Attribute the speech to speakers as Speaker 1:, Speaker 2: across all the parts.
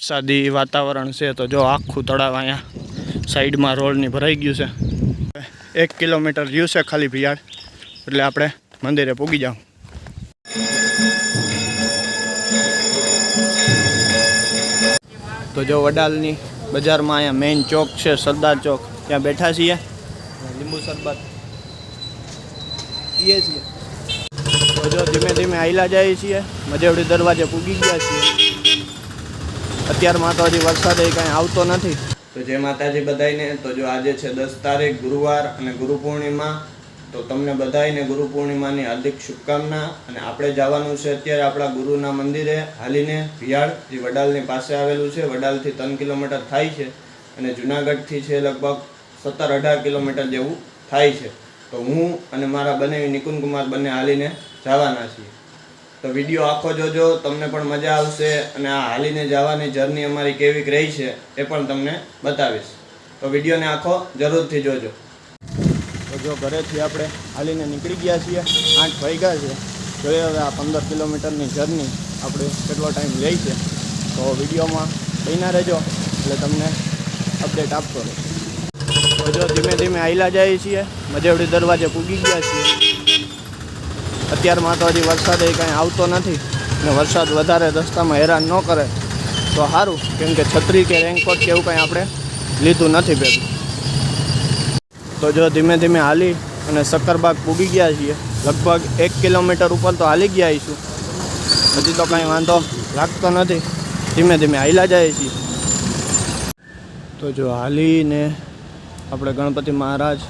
Speaker 1: વરસાદી વાતાવરણ છે તો જો આખું તળાવ અહીંયા સાઈડમાં રોડની ભરાઈ ગયું છે. એક કિલોમીટર રહ્યું છે ખાલી ભિયાળ, એટલે આપણે મંદિરે પૂગી જાઉં. તો જો વડાલની બજારમાં અહીંયા મેઇન ચોક છે, સરદાર ચોક. ત્યાં બેઠા છીએ. લીંબુ શરબત. પીએ છીએ. તો જો ધીમે ધીમે આયલા જઈએ છીએ. મજેવડી દરવાજે પૂગી ગયા છીએ. અત્યારમાં તો હજી વરસાદ એ કાંઈ આવતો નથી. તો જય માતાજી બધાઈને તો જો આજે છે દસ તારીખ, ગુરુવાર અને ગુરુ પૂર્ણિમા, તો તમને બધાઈને ગુરુ પૂર્ણિમાની હાર્દિક શુભકામના. અને આપણે જવાનું છે અત્યારે આપણા ગુરુના મંદિરે, હાલીને ભિયાળ, જે વડાલની પાસે આવેલું છે. વડાલથી ત્રણ કિલોમીટર થાય છે. અને જુનાગઢથી છે લગભગ સત્તર અઢાર કિલોમીટર જેવું થાય છે. તો હું અને મારા બંને, નિકુંજ કુમાર બંને હાલીને જવાના છીએ. તો વીડિયો આખો જોજો, તમને પણ મજા આવશે અને આ હાલીને જવાની જર્ની અમારી કેવીક રહી છે એ પણ તમને બતાવીશ. તો વિડીયોને આખો જરૂરથી જોજો. તો જો ઘરેથી આપણે હાલીને નીકળી ગયા છીએ, આઠ વાગ્યા છે. જોઈએ હવે આ પંદર કિલોમીટરની જર્ની આપણે કેટલો ટાઈમ લે છે. તો વિડીયોમાં બન્યા રહેજો, એટલે તમને અપડેટ આપતો રહેજો જો ધીમે ધીમે આયલા જઈએ છીએ મજેવડી દરવાજે પૂગી ગયા છીએ. અત્યારમાં તો હજી વરસાદ એ કાંઈ આવતો નથી ને વરસાદ વધારે રસ્તામાં હેરાન ન કરે. તો સારું કેમ કે છત્રી કે રેનકોટ કે એવું કાંઈ આપણે લીધું નથી ભેગું. તો જો ધીમે ધીમે હાલી અને સક્કરબાગ પૂગી ગયા છીએ. લગભગ એક કિલોમીટર ઉપર તો હાલી ગયા છું હજી તો કાંઈ વાંધો લાગતો નથી. ધીમે ધીમે હાલા જાય છીએ. તો જો હાલીને આપણે ગણપતિ મહારાજ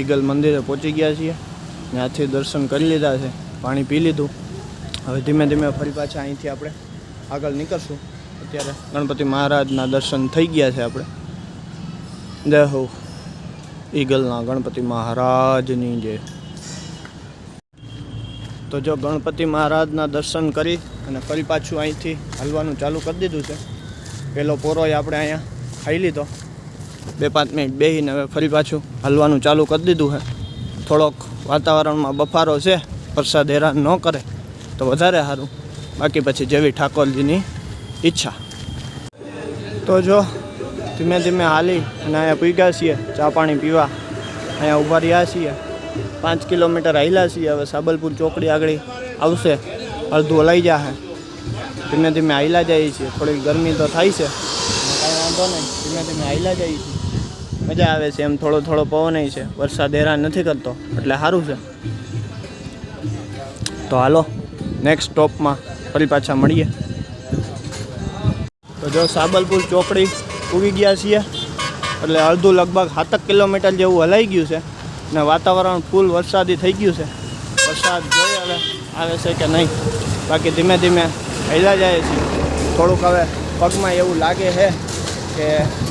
Speaker 1: ઈગલ મંદિરે પહોંચી ગયા છીએ ત્યાંથી દર્શન કરી લીધા છે. પાણી પી લીધું. હવે ધીમે ધીમે ફરી પાછા અહીંથી આપણે આગળ નીકળશું. અત્યારે ગણપતિ મહારાજના દર્શન થઈ ગયા છે આપણે. જય હો, ઈગલના ગણપતિ મહારાજની જય. તો જો ગણપતિ મહારાજના દર્શન કરી અને ફરી પાછું અહીંથી હાલવાનું ચાલુ કરી દીધું છે. પહેલો પોરોય આપણે અહીંયા ખાઈ લીધો. બે પાંચ મિનિટ બેસીને હવે ફરી પાછું હાલવાનું ચાલુ કરી દીધું છે. થોડોક વાતાવરણમાં બફારો છે. વરસાદ હેરાન ન કરે તો વધારે સારું. બાકી પછી જેવી ઠાકોરજીની ઈચ્છા. તો જો, ધીમે ધીમે હાલી અને અહીંયા પૂગ્યા છીએ, ચા પાણી પીવા. અહીંયા ઊભા રહ્યા છીએ. પાંચ કિલોમીટર હાલ્યા છીએ, હવે સાબલપુર ચોકડી આગળ આવશે. અડધું હલાઈ જશે ધીમે ધીમે હાલ્યા જઈએ છીએ. થોડી ગરમી તો થાય છે. કાંઈ વાંધો નહીં. ધીમે ધીમે હાલ્યા જઈએ છીએ. મજા આવે છે એમ થોડો થોડો પવન છે. વરસાદ હેરાન નથી કરતો. એટલે સારું છે. તો હાલો નેક્સ્ટ સ્ટોપમાં ફરી પાછા મળીએ. તો જો સાબલપુર ચોકડી ઉગી ગયા છીએ, એટલે અડધું લગભગ સાતક કિલોમીટર જેવું હલાઈ ગયું છે ને વાતાવરણ ફૂલ વરસાદી થઈ ગયું છે. વરસાદ જોઈએ હવે આવે છે કે નહીં, બાકી ધીમે ધીમે હૈલા જાય છે. થોડુંક હવે પગમાં એવું લાગે છે કે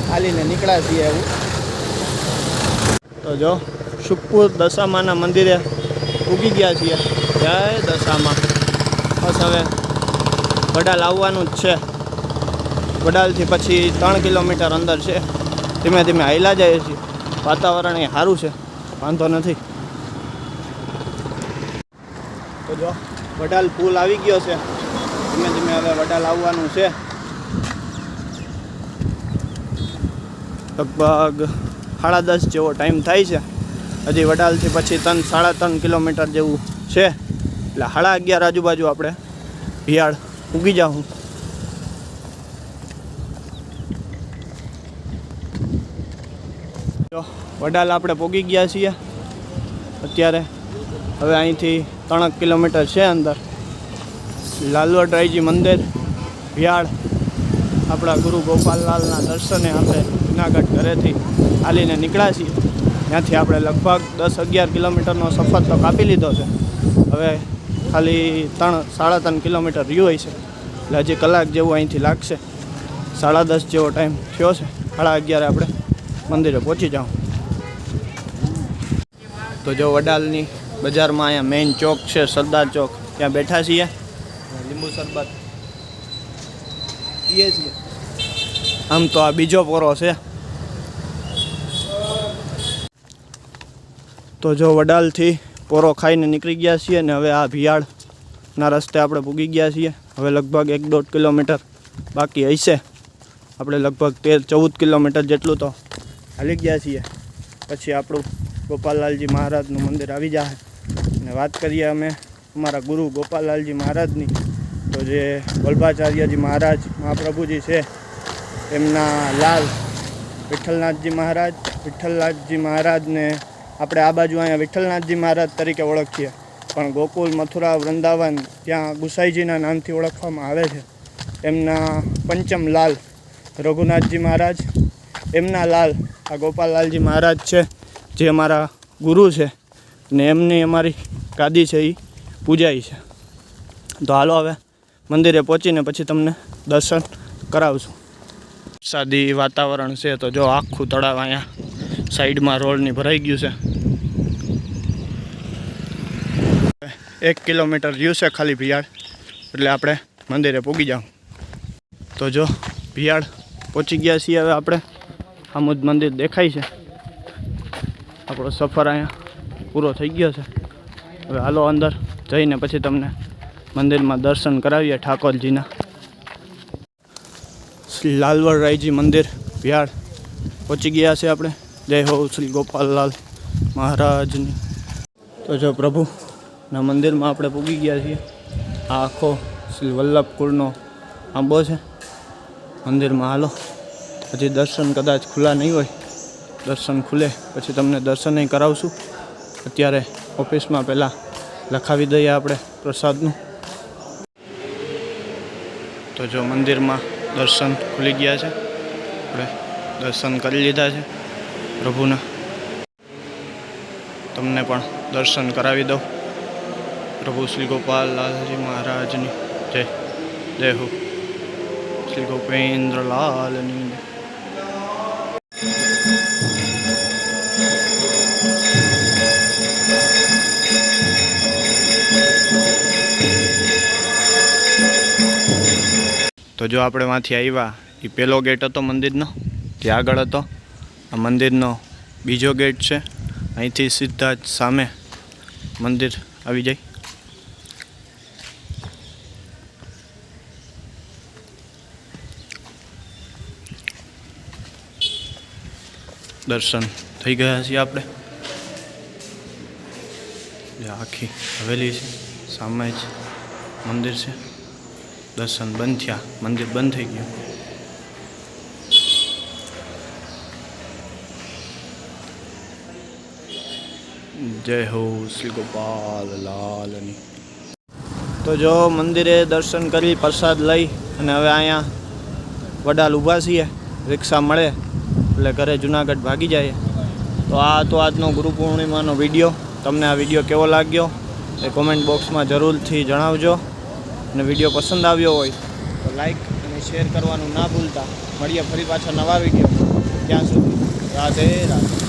Speaker 1: હાલીને નીકળ્યા છીએ એવું. તો જો, સુખપુર દશામાના મંદિરે ઉગી ગયા છીએ. જય દશામાં. બસ હવે વડાલ આવવાનું જ છે. વડાલથી પછી ત્રણ કિલોમીટર અંદર છે. ધીમે ધીમે હાઈલા જાય છીએ. વાતાવરણ એ સારું છે. વાંધો નથી. તો જો, વડાલ પુલ આવી ગયો છે. ધીમે ધીમે હવે વડાલ આવવાનું છે. લગભગ સાડા દસ જેવો ટાઈમ થાય છે. હજી વડાલથી પછી ત્રણ, સાડા ત્રણ કિલોમીટર જેવું છે. એટલે સાડા અગિયાર આજુબાજુ આપણે. ભિયાળ ઉગી જાઉં વડાલ આપણે પોગી ગયા છીએ. અત્યારે હવે અહીંથી ત્રણક કિલોમીટર છે અંદર. લાલવડરાયજી મંદિર, ભિયાળ, આપણા ગુરુ ગોપાલલાલના દર્શને આપણે જુનાગઢ ઘરેથી હાલીને નીકળ્યા છીએ. ત્યાંથી આપણે લગભગ દસ અગિયાર કિલોમીટરનો સફર તો કાપી લીધો છે. હવે ખાલી ત્રણ, સાડા ત્રણ કિલોમીટર રહ્યું હોય છે એટલે હજી કલાક જેવું અહીંથી લાગશે. સાડા દસ જેવો ટાઈમ થયો છે. સાડા અગિયારે આપણે મંદિરે પહોંચી જાઉં. તો જો વડાલની બજારમાં અહીંયા મેઇન ચોક છે, સરદાર ચોક. ત્યાં બેઠા છીએ. લીંબુ શરબત. પીએ છીએ. આમ તો આ બીજો પોરો છે. તો જો વડાલથી પોરો ખાઈને નીકળી ગયા છીએ ને હવે આ ભિયાળના રસ્તે આપણે પૂગી ગયા છીએ. હવે લગભગ એક દોઢ કિલોમીટર બાકી હશે. આપણે લગભગ તેર ચૌદ કિલોમીટર જેટલું તો હાલી ગયા છીએ. પછી આપણું ગોપાલલાલજી મહારાજનું મંદિર આવી જાય. અને વાત કરીએ અમે અમારા ગુરુ ગોપાલલાલજી મહારાજની, તો જે વલ્ભાચાર્યજી મહારાજ મહાપ્રભુજી છે, એમના લાલ વિઠ્ઠલનાથજી મહારાજ, વિઠ્ઠલનાથજી મહારાજને આપણે આ બાજુ અહીંયા વિઠ્ઠલનાથજી મહારાજ તરીકે ઓળખીએ. પણ ગોકુલ, મથુરા, વૃંદાવન ત્યાં ગુસાઈજીના નામથી ઓળખવામાં આવે છે. એમના પંચમ લાલ રઘુનાથજી મહારાજ. એમના લાલ આ ગોપાલલાલજી મહારાજ છે, જે અમારા ગુરુ છે ને એમની અમારી ગાદી છે એ પૂજાઈ છે. તો હાલો હવે મંદિરે પહોંચીને પછી તમને દર્શન કરાવશું. વરસાદી વાતાવરણ છે તો જો આખું તળાવ અહીંયા સાઈડમાં રોડની ભરાઈ ગયું છે. એક કિલોમીટર રહ્યું છે ખાલી ભિયાળ, એટલે આપણે મંદિરે પૂગી જાઉં. તો જો, ભિયાળ પહોંચી ગયા છીએ હવે આપણે. આમુદ મંદિર દેખાય છે. આપણો સફર અહીંયા પૂરો થઈ ગયો છે. હવે હાલો અંદર જઈને પછી તમને મંદિરમાં દર્શન કરાવીએ ઠાકોરજીના. શ્રી લાલવરરાયજી મંદિર બિહાર પહોંચી ગયા છે આપણે. જય હો શ્રી ગોપાલલાલ મહારાજની. તો જો પ્રભુના મંદિરમાં આપણે પૂગી ગયા છીએ. આ આખો શ્રી વલ્લભ કુળનો આંબો છે. મંદિરમાં હાલો. હજી દર્શન કદાચ ખુલ્લા નહીં હોય. દર્શન ખુલે, પછી તમને દર્શન કરાવશું. અત્યારે ઓફિસમાં પહેલાં લખાવી દઈએ આપણે પ્રસાદનું. તો જો મંદિરમાં દર્શન ખુલી ગયા છે. આપણે દર્શન કરી લીધા છે. પ્રભુના. તમને પણ દર્શન કરાવી દઉં. પ્રભુ શ્રી ગોપાલ લાલજી મહારાજની. જય. જય હો. શ્રી ગોપેન્દ્ર લાલની. તો જો આપણે માંથી આવ્યા એ પહેલો ગેટ હતો મંદિરનો જે આગળ હતો. આ મંદિરનો બીજો ગેટ છે. અહીંથી સીધા જ સામે મંદિર આવી જાય. દર્શન થઈ ગયા છીએ આપણે. આખી હવેલી છે, સામે જ મંદિર છે. દર્શન બંધ થયા. મંદિર બંધ થઈ ગયું. જય હો શ્રી ગોપાલ લાલની. તો જો મંદિરે દર્શન કરી, પ્રસાદ લઈ અને હવે અહીંયા વડાલ ઊભા છીએ, રિક્ષા મળે એટલે ઘરે જુનાગઢ ભાગી જાય તો આ તો આજનો ગુરુ પૂર્ણિમાનો વીડિયો. તમને આ વીડિયો કેવો લાગ્યો એ કોમેન્ટ બોક્સમાં જરૂરથી જણાવજો. અને વીડિયો પસંદ આવ્યો હોય તો લાઈક અને શેર કરવાનું ના ભૂલતા. મળીએ ફરી પાછા નવા વીડિયો ત્યાં સુધી રાધે રાધે.